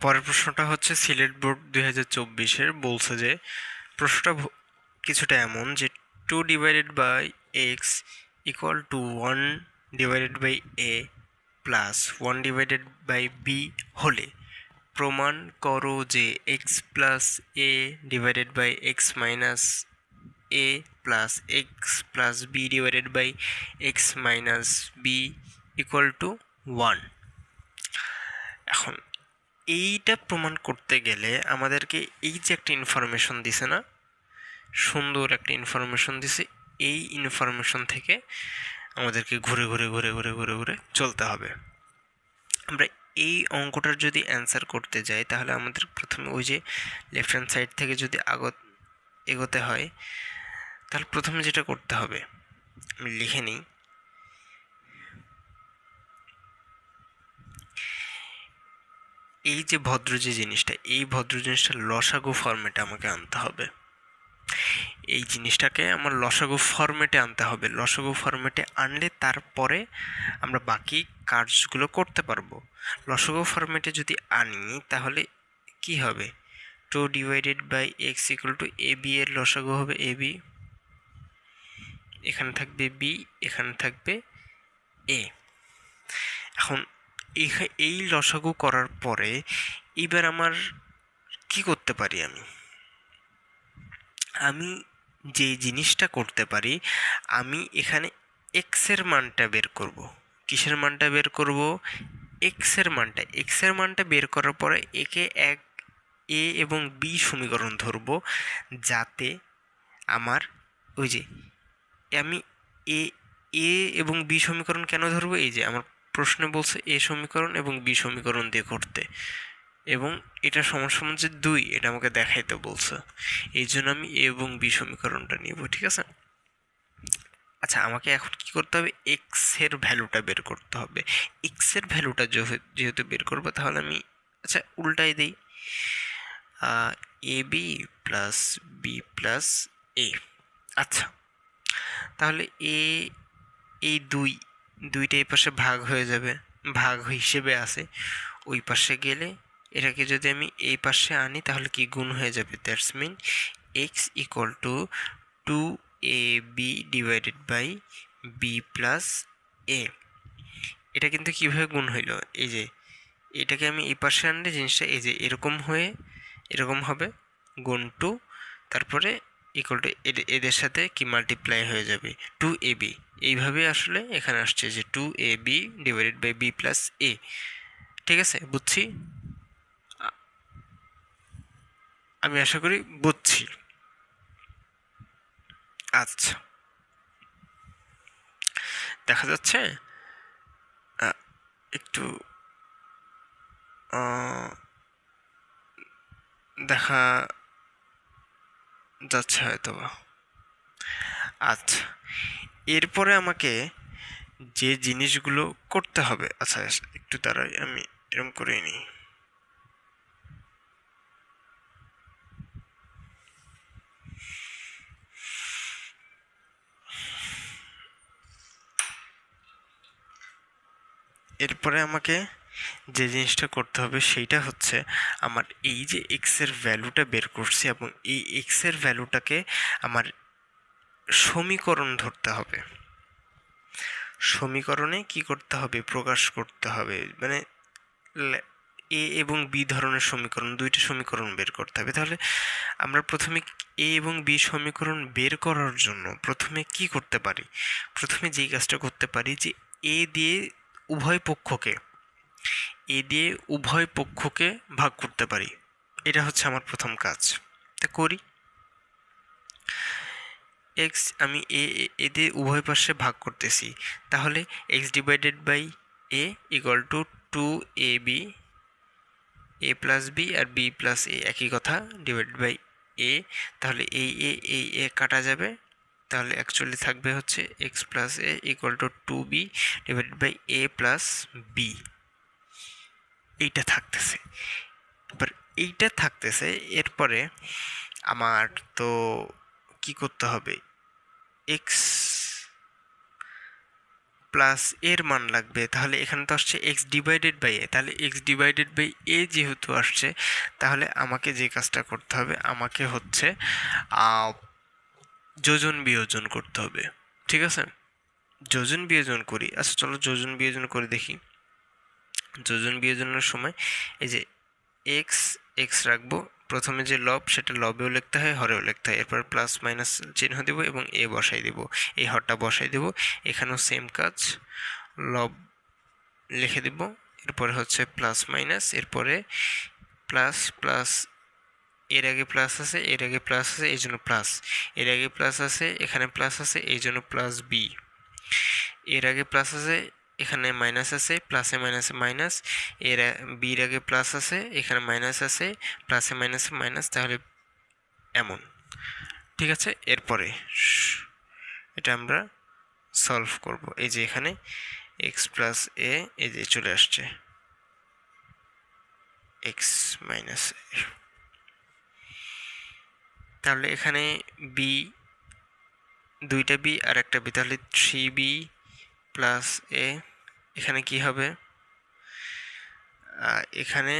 পরের প্রশ্নটা হচ্ছে, সিলেট বোর্ড দুই হাজার চব্বিশের বলছে যে, প্রশ্নটা কিছুটা এমন যে two divided by X equal to one divided by A plus one divided by B হলে প্রমাণ করো যে X plus A divided by X minus A plus X plus B divided by X minus B equal to one এখন এইটা প্রমাণ করতে গেলে আমাদেরকে এই যে একটা ইনফরমেশন দিছে না, সুন্দর একটা ইনফরমেশন দিছে, এই ইনফরমেশন থেকে আমাদেরকে ঘুরে ঘুরে ঘুরে ঘুরে ঘুরে ঘুরে চলতে হবে। আমরা এই অঙ্কটার যদি অ্যান্সার করতে যাই, তাহলে আমাদের প্রথমে ওই যে লেফট হ্যান্ড সাইড থেকে যদি আগত এগোতে হয়, তাহলে প্রথমে যেটা করতে হবে, আমি লিখে নিই। এই যে ভদ্র যে জিনিসটা, এই ভদ্র জিনিসটা লসাগু ফর্মেটে আমাকে আনতে হবে। এই জিনিসটাকে আমার লসাগু ফর্মেটে আনতে হবে। লসাগু ফর্মেটে আনলে তারপরে আমরা বাকি কাজগুলো করতে পারব। লসাগু ফর্মেটে যদি আনি, তাহলে কি হবে? Two divided by X equal to A B এর লসাগু হবে এ বি। এখানে থাকবে বি, এখানে থাকবে এ। এখন এই- এই লসাগু করার পরে এবার আমার কি করতে পারি আমি? আমি যে জিনিসটা করতে পারি, আমি এখানে এক্সের মানটা বের করব। কিসের মানটা বের করব? এক্সের মানটা। এক্সের মানটা বের করার পরে একে এক এ এবং বি সমীকরণ ধরব যাতে আমার ওই যে, আমি এ এ এবং বি সমীকরণ কেন ধরবো? এই যে আমার প্রশ্নে বলছে এ সমীকরণ এবং বি সমীকরণ দিয়ে করতে এবং এটা সমান সমান দুই, এটা আমাকে দেখাইতে বলছে। এই জন্য আমি এ এবং বি সমীকরণটা নিব, ঠিক আছে? আচ্ছা আমাকে এখন কি করতে হবে? এক্সের ভ্যালুটা বের করতে হবে। এক্সের ভ্যালুটা যেহেতু বের করব, তাহলে আমি আচ্ছা উল্টাই দিই। A B plus B plus A আচ্ছা তাহলে এ, এই দুই দুইটা পাশে ভাগ হয়ে যাবে, ভাগ হিসেবে আছে। ওই পাশে গেলে এটাকে যদি আমি এই পাশে আনি, তাহলে কি গুণ হয়ে যাবে? That's mean x equal to two a b divided by b plus a এটা কিন্তু কীভাবে গুণ হইল? এই যে, এটাকে আমি এই পাশে আনলে জিনিসটা এই যে এরকম হয়ে, এরকম হবে, গুণ টু তারপরে ইকুয়াল টু এদের সাথে কি মাল্টিপ্লাই হয়ে যাবে? টু এ বি এইভাবে আসলে এখানে আসছে যে two a b divided by b plus a ঠিক আছে? বুঝছি? আমি আশা করি বুঝছি। আচ্ছা। দেখা যাচ্ছে একটু দেখা যাচ্ছে হয়তো বা আচ্ছা। এরপরে আমাকে যে জিনিসগুলো করতে হবে আচ্ছা একটু তারাই, আমি এরকম করে নিই। এরপরে আমাকে যে জিনিসটা করতে হবে সেইটা হচ্ছে আমার এই যে এক্সের ভ্যালুটা বের করছি এবং এই এক্সের ভ্যালুটাকে আমার সমীকরণ ধরতে হবে। সমীকরণে কি করতে হবে? প্রকাশ করতে হবে। মানে এ এবং বি ধরনের সমীকরণ, দুইটা সমীকরণ বের করতে হবে। তাহলে আমরা প্রথমে এ এবং বি সমীকরণ বের করার জন্য প্রথমে কি করতে পারি? প্রথমে যেই কাজটা করতে পারি যে এ দিয়ে উভয় পক্ষকে, এ দিয়ে উভয় পক্ষকে ভাগ করতে পারি। এটা হচ্ছে আমার প্রথম কাজ। তা করি। এক্স আমি এ এ দিয়ে উভয় পাশে ভাগ করতেছি। তাহলে x divided by a equal to two a b, a plus b R b plus a. একই কথা, ডিভাইডেড বাই এ। তাহলে এই এ এই এ কাটা যাবে। তাহলে অ্যাকচুয়ালি থাকবে হচ্ছে x plus a equal to two b divided by a plus b. এইটা থাকতেছে। এবার এইটা থাকতেছে, এরপরে আমার তো কি করতে হবে? এক্স প্লাস এর মান লাগবে, তাহলে এখানে তো আসছে এক্স ডিভাইডেড বাই এ তাহলে এক্স ডিভাইডেড বাই এ যেহেতু আসছে, তাহলে আমাকে যে কাজটা করতে হবে, আমাকে হচ্ছে যোজন বিয়োজন করতে হবে, ঠিক আছে? যোজন বিয়োজন করি আচ্ছা চলো যোজন বিয়োজন করে দেখি। যোজন বিয়োজনের সময় এই যে এক্স এক্স রাখব প্রথমে যে লব, সেটা লবেও লিখতে হয়, হরেও লিখতে হয়। এরপর প্লাস মাইনাস চিহ্ন দেব এবং এ বসাই দেব। এই হরটা বসাই দেব। এখানেও সেম কাজ। লব লিখে দেব। এরপরে হচ্ছে প্লাস মাইনাস এরপরে প্লাস প্লাস এর আগে প্লাস আছে, এর আগে প্লাস আছে, এই জন্য প্লাস এর আগে প্লাস আছে, এখানে প্লাস আছে, এই জন্য প্লাস বি এর আগে প্লাস আছে এখানে মাইনাস আছে প্লাসে মাইনাসে মাইনাস এর বির আগে প্লাস আছে, এখানে মাইনাস আছে প্লাসে মাইনাসে মাইনাস তাহলে এমন। ঠিক আছে? এরপরে, এটা আমরা সলভ করব। এই যে এখানে এক্স প্লাস এ এই যে চলে আসছে। এক্স মাইনাস তাহলে এখানে বি দুইটা বি আর একটা বি তাহলে থ্রি বি প্লাস এ এখানে কি হবে? এখানে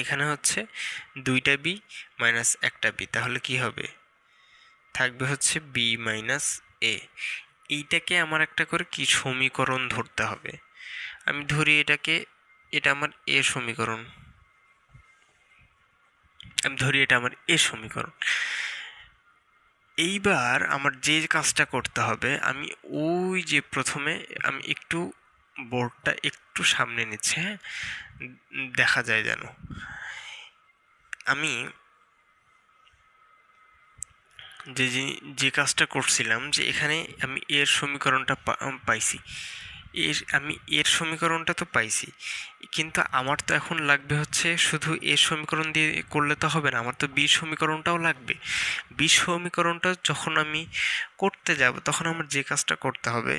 এখানে হচ্ছে দুইটা বি মাইনাস একটা বি তাহলে কি হবে? থাকবে হচ্ছে বি মাইনাস এ এইটাকে আমার একটা করে কি সমীকরণ ধরতে হবে? আমি ধরি এটাকে, এটা আমার এ সমীকরণ। আমি ধরি এটা আমার এ সমীকরণ। এইবার আমার যে কাজটা করতে হবে, আমি ওই যে প্রথমে আমি একটু বোর্ডটা একটু সামনে নিচ্ছে হ্যাঁ? দেখা যায় যেন। আমি যে যে কাজটা করছিলাম যে, এখানে আমি এর সমীকরণটা পাইছি। এর, আমি এর সমীকরণটা তো পাইছি। কিন্তু আমার তো এখন লাগবে হচ্ছে শুধু এর সমীকরণ দিয়ে করলে তো হবে না, আমার তো বি সমীকরণটাও লাগবে। বি সমীকরণটা যখন আমি করতে যাব, তখন আমার যে কাজটা করতে হবে,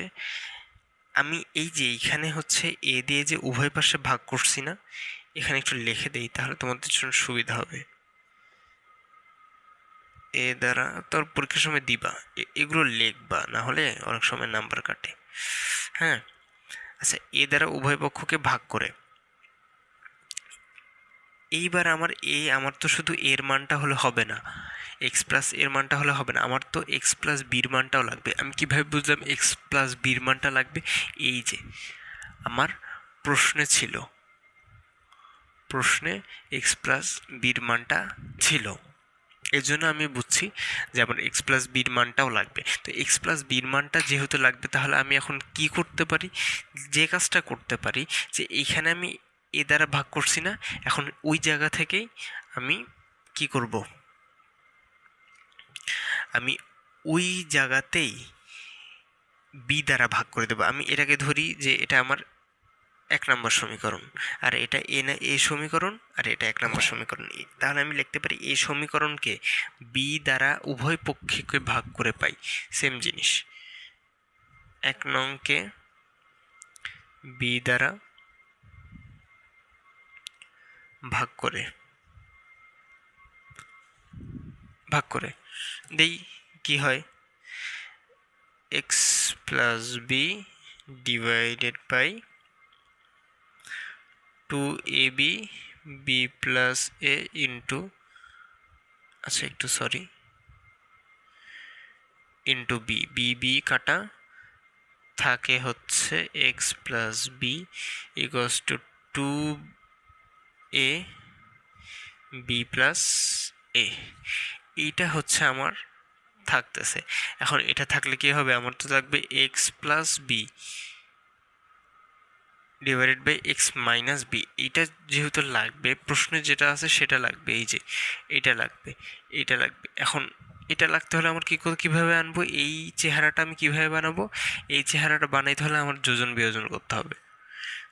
আমি এই যে এইখানে হচ্ছে এ দিয়ে যে উভয় পাশে ভাগ করছি না, এখানে একটু লিখে দেই তাহলে তোমাদের জন্য সুবিধা হবে। এ দ্বারা তোর পরীক্ষার সময় দিবা এগুলো লিখবা, না হলে অনেক সময় নাম্বার কাটে। হ্যাঁ? আচ্ছা এ দ্বারা উভয় পক্ষকে ভাগ করে। এইবার আমার এ, আমার তো শুধু এর মানটা হলে হবে না। এক্স প্লাস এর মানটা হলে হবে না। আমার তো এক্স প্লাস বির মানটাও লাগবে। আমি কীভাবে বুঝলাম এক্স প্লাস বির মানটা লাগবে? এই যে, আমার প্রশ্নে ছিল। প্রশ্নে এক্স প্লাস বির মানটা ছিল। এর জন্য আমি বুঝছি যে আমার এক্স প্লাস বির মানটাও লাগবে। তো এক্স প্লাস বির মানটা যেহেতু লাগবে, তাহলে আমি এখন কি করতে পারি? যে কাজটা করতে পারি, যে এইখানে আমি এ দ্বারা ভাগ করছি না, এখন ওই জায়গা থেকেই আমি কি করব? আমি ওই জায়গাতেই বি দ্বারা ভাগ করে দেবো। আমি এটাকে ধরি যে এটা আমার এক নম্বর সমীকরণ। আর এটা এ না, এ সমীকরণ আর এটা এক নম্বর সমীকরণ। তাহলে আমি লিখতে পারি এই সমীকরণকে বি দ্বারা উভয় পক্ষকে ভাগ করে পাই। সেম জিনিস। এক নংকে বি দ্বারা ভাগ করে। ভাগ করে। দেই কি হয়? X plus b divided by two a b b plus a into আচ্ছা একটু sorry into b b b কাটা, থাকে হচ্ছে x plus b equals to two a b plus a এইটা হচ্ছে আমার থাকতেছে। এখন এটা থাকলে কি হবে? আমার তো থাকবে x plus b divided by x minus b এইটা যেহেতু লাগবে, প্রশ্নে যেটা আছে সেটা লাগবে, এই যে এটা লাগবে এটা লাগবে। এখন এটা লাগতে হলে আমার কী করে, কীভাবে আনব? এই চেহারাটা আমি কীভাবে বানাবো? এই চেহারাটা বানাইতে হলে আমার যোজন বিয়োজন করতে হবে।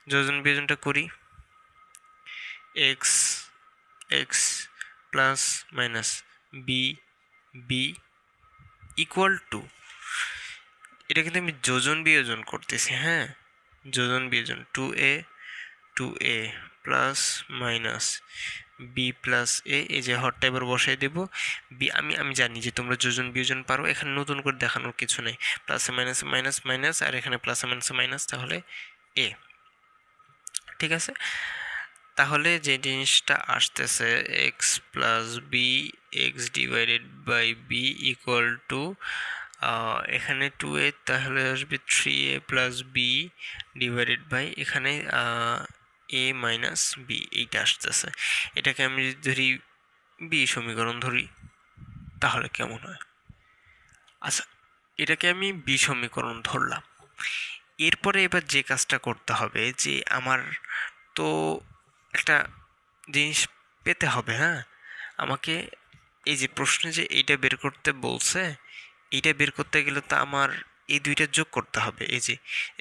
যোজন বিয়োজনটা করি। X x plus minus b b equal to এটা কিন্তু আমি যোজন বিয়োজন করতেছি হ্যাঁ? যোজন বিয়োজন two a two a plus minus b plus a এই যে হরটা এবার বসাই দেব। বি আমি আমি জানি যে তোমরা যোজন, বিয়োজন পারো, এখানে নতুন করে দেখানোর কিছু নেই। প্লাসে মাইনাসে মাইনাস মাইনাস আর এখানে প্লাসে মাইনাসে মাইনাস তাহলে এ ঠিক আছে? তাহলে যে জিনিসটা আসতেছে x plus b x divided by b equal to এখানে টু এ তাহলে আসবে three a plus b divided by এখানে এ মাইনাস বি এইটা আসতেছে। এটাকে আমি যদি ধরি বি সমীকরণ ধরি, তাহলে কেমন হয়? আচ্ছা এটাকে আমি বি সমীকরণ ধরলাম। এরপরে এবার যে কাজটা করতে হবে, যে আমার তো একটা জিনিস পেতে হবে হ্যাঁ? আমাকে এই যে প্রশ্নে যে এইটা বের করতে বলছে এইটা বের করতে গেলে তো আমার এই দুইটা যোগ করতে হবে। এই যে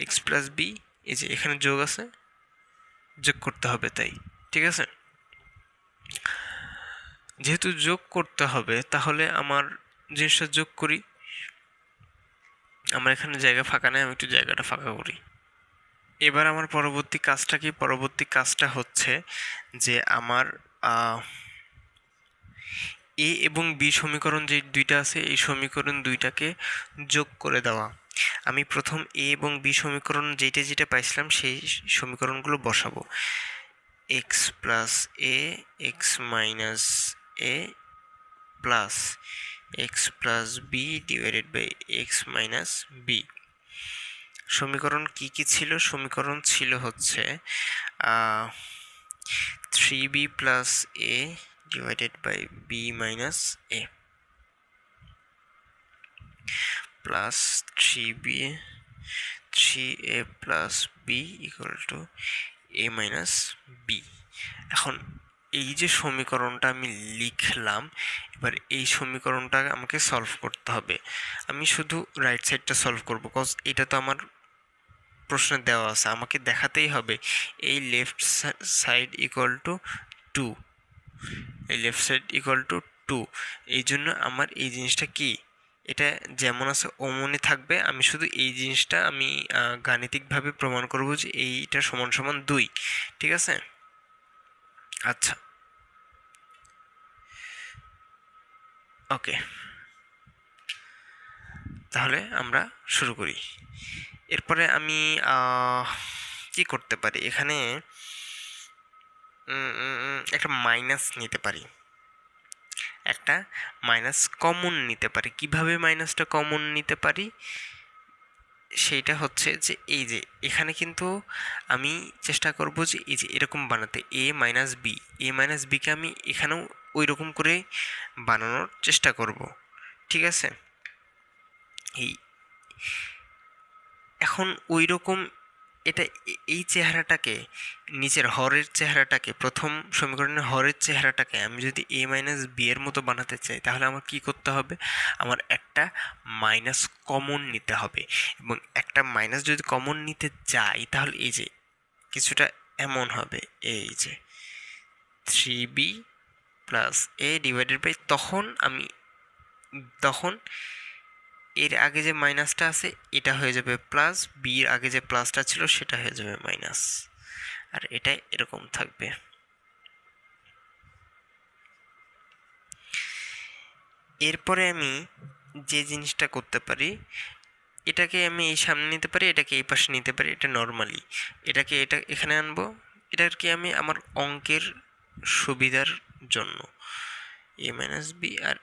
এক্স প্লাস বি এই যে এখানে যোগ আছে, যোগ করতে হবে তাই, ঠিক আছে? যেহেতু যোগ করতে হবে, তাহলে আমার জিনিসটা যোগ করি। আমার এখানে জায়গা ফাঁকা নেই, আমি একটু জায়গাটা ফাঁকা করি। এবার আমার পরবর্তী কাজটা কি? পরবর্তী কাজটা হচ্ছে যে আমার এ এবং বি সমীকরণ যে দুইটা আছে, এই সমীকরণ দুইটাকে যোগ করে দেওয়া। আমি প্রথম এ এবং বি সমীকরণ যেটা যেটা পাইছিলাম, সেই সমীকরণগুলো বসাবো। X plus a x minus a plus x plus b divided by x minus b সমীকরণ কি কি ছিল? সমীকরণ ছিল হচ্ছে three b plus a b minus a plus three b three a plus b equal to a minus b এখন এই যে সমীকরণটা আমি লিখলাম, এবার এই সমীকরণটা আমাকে সলভ করতে হবে। আমি শুধু রাইট সাইডটা সলভ করব কজ এটা তো আমার প্রশ্নে দেওয়া আছে। আমাকে দেখাতেই হবে, এই left side equal to two এই left side equal to two এই জন্য আমার এই জিনিসটা কি? এটা যেমন আছে অমনে থাকবে। আমি শুধু এই জিনিসটা আমি গাণিতিকভাবে প্রমাণ করব যে এইটা সমান সমান দুই। ঠিক আছে? আচ্ছা। ওকে। তাহলে আমরা শুরু করি। এরপরে আমি কি করতে পারি? এখানে একটা মাইনাস নিতে পারি। একটা মাইনাস কমন নিতে পারি। কীভাবে মাইনাসটা কমন নিতে পারি? সেইটা হচ্ছে যে, এই যে, এখানে কিন্তু আমি চেষ্টা করব যে, এই যে, এরকম বানাতে। A minus b a minus বিকে আমি এখানেও ওই রকম করে বানানোর চেষ্টা করব। ঠিক আছে? এই, এখন ওই রকম এটা এই চেহারাটাকে, নিচের হরের চেহারাটাকে, প্রথম সমীকরণের হরের চেহারাটাকে আমি যদি এ মাইনাস বি এর মতো বানাতে চাই, তাহলে আমার কি করতে হবে? আমার একটা মাইনাস কমন নিতে হবে। এবং একটা মাইনাস যদি কমন নিতে যাই, তাহলে এই যে কিছুটা এমন হবে, এই যে three b plus a divided by তখন আমি, তখন এর আগে যে মাইনাসটা আছে, এটা হয়ে যাবে প্লাস বির আগে যে প্লাসটা ছিল, সেটা হয়ে যাবে মাইনাস আর এটা এরকম থাকবে। এরপরে আমি যে জিনিসটা করতে পারি, এটাকে আমি এই সামনে নিতে পারি, এটাকে এই পাশে নিতে পারি, এটা নর্মালি এটাকে এটা এখানে আনব এটার কি আমি আমার অঙ্কের সুবিধার জন্য। এ মাইনাস বি আর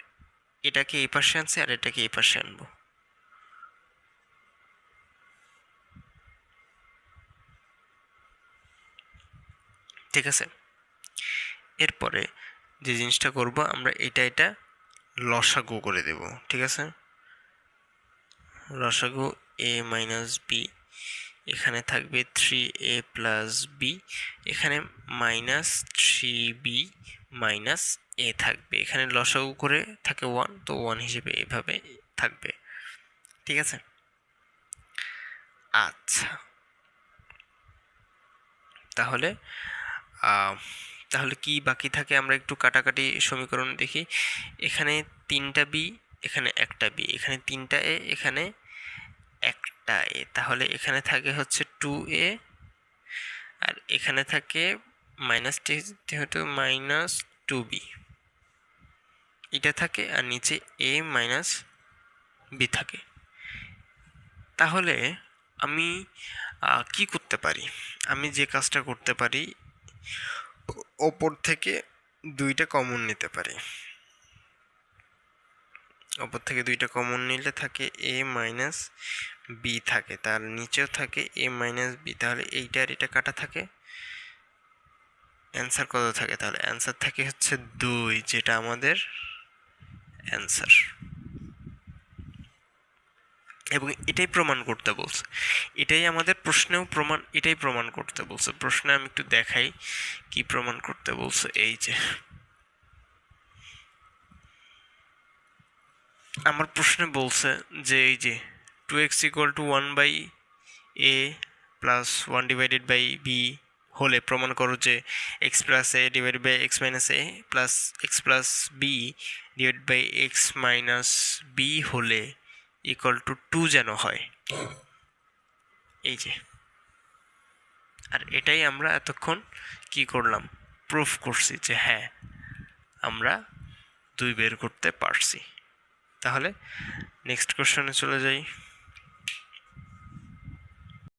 এটাকে এই পাশে আনছি, আর এটাকে এই পাশে আনব। ঠিক আছে? এরপরে যে জিনিসটা করব, আমরা এটা এটা লসাগু করে দেব, ঠিক আছে? লসাগু এ মাইনাস বি এখানে থাকবে থ্রি এ প্লাস বি এখানে minus three b minus a থাকবে। এখানে লসাগু করে থাকে ওয়ান তো ওয়ান হিসেবে এভাবে থাকবে, ঠিক আছে? আচ্ছা। তাহলে তাহলে কি বাকি থাকে আমরা একটু কাটাকাটি সমীকরণ দেখি। এখানে তিনটা বি, এখানে একটা বি, এখানে তিনটা এ, এখানে একটা এ। তাহলে এখানে থাকে হচ্ছে টু এ, আর এখানে থাকে মাইনাসটি যেহেতু মাইনাস টু বি। এটা থাকে আর নিচে এ মাইনাস বি থাকে। তাহলে আমি কি করতে পারি? আমি যে কাজটা করতে পারি ওপর থেকে দুইটা কমন নিতে পারি। ওপর থেকে দুইটা কমন নিলে থাকে এ মাইনাস বি থাকে, তার নিচেও থাকে এ মাইনাস বি তাহলে এইটা আর এটা কাটা থাকে অ্যান্সার কত থাকে? তাহলে অ্যান্সার থাকে হচ্ছে দুই, যেটা আমাদের অ্যান্সার এবং এটাই প্রমাণ করতে বলছে। এটাই আমাদের প্রশ্নেও প্রমাণ, এটাই প্রমাণ করতে বলছে। প্রশ্নে আমি একটু দেখাই কি প্রমাণ করতে বলছে। এই যে। আমার প্রশ্নে বলছে যে এই যে two x equal to one by a plus one divided by b হলে প্রমাণ করো যে x plus a divided by x minus a plus x plus b divide by x minus b হলে ইকুয়াল টু টু যেন হয়। এই যে। আর এটাই আমরা এতক্ষণ কি করলাম? প্রুফ করছি যে হ্যাঁ আমরা দুই বের করতে পারছি। তাহলে নেক্সট কোশ্চেনে চলে যাই।